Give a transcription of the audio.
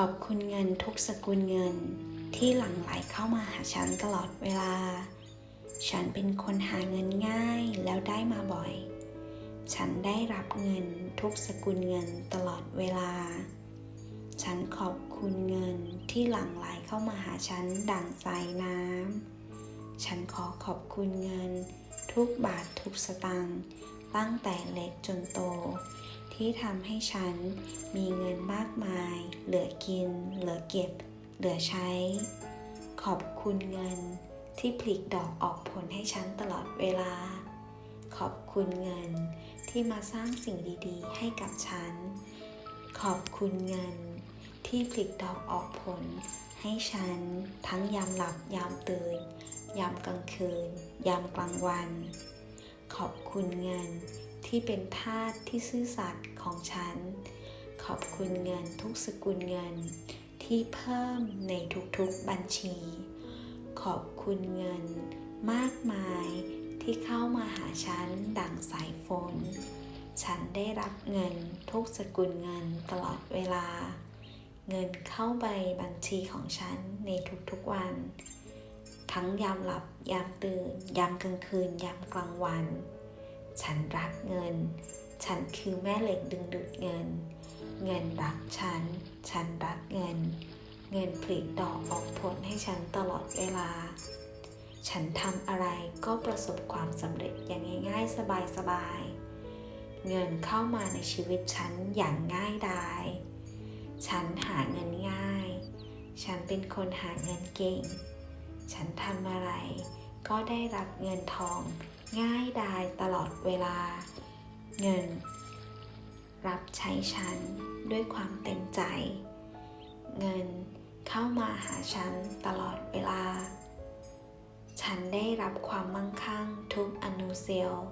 ขอบคุณเงินทุกสกุลเงินที่หลั่งไหลเข้ามาหาฉันตลอดเวลา ฉันเป็นคนหาเงินง่ายแล้วได้มาบ่อย ฉันได้รับเงินทุกสกุลเงินตลอดเวลา ฉันขอบคุณเงินที่หลั่งไหลเข้ามาหาฉันดั่งสายน้ำ ฉันขอขอบคุณเงินทุกบาททุกสตางค์ตั้งแต่เล็กจนโต ที่ทำให้ฉันมีเงินมากมาย เหลือกิน เหลือเก็บ เหลือใช้ ขอบคุณเงินที่ผลิดอกออกผลให้ฉันตลอดเวลา ขอบคุณเงินที่มาสร้างสิ่งดีๆ ให้กับฉัน ขอบคุณเงินที่ผลิดอกออกผล ให้ฉันทั้งยามหลับยามตื่น ยามกลางคืน ยามกลางวัน ขอบคุณเงิน ที่เป็นทาสที่ซื่อสัตย์ของฉัน ขอบคุณเงินทุกสกุลเงิน ที่เพิ่มในทุกๆบัญชี ขอบคุณเงินมากมายที่เข้ามาหาฉันดั่งสายฝน ฉันได้รับเงินทุกสกุลเงินตลอดเวลา เงินเข้าไปบัญชีของฉันในทุกๆวัน ทั้งยามหลับยามตื่น ยามกลางคืน ยามกลางวัน ฉันรักเงิน ฉันคือแม่เหล็กดึงดูดเงิน เงินรักฉัน ฉันรักเงิน เงินผลิดอกออกผลให้ฉันตลอดเวลา ฉันทำอะไรก็ประสบความสำเร็จอย่างง่ายๆสบายๆ เงินเข้ามาในชีวิตฉันอย่างง่ายดาย ฉันหาเงินง่าย ฉันเป็นคนหาเงินเก่ง ฉันทำอะไรก็ได้รับเงินทอง ง่ายดายตลอดเวลา เงิน รับใช้ฉันด้วยความเต็มใจ เงินเข้ามาหาฉันตลอดเวลา ฉันได้รับความมั่งคั่งทุกอนุเซลล์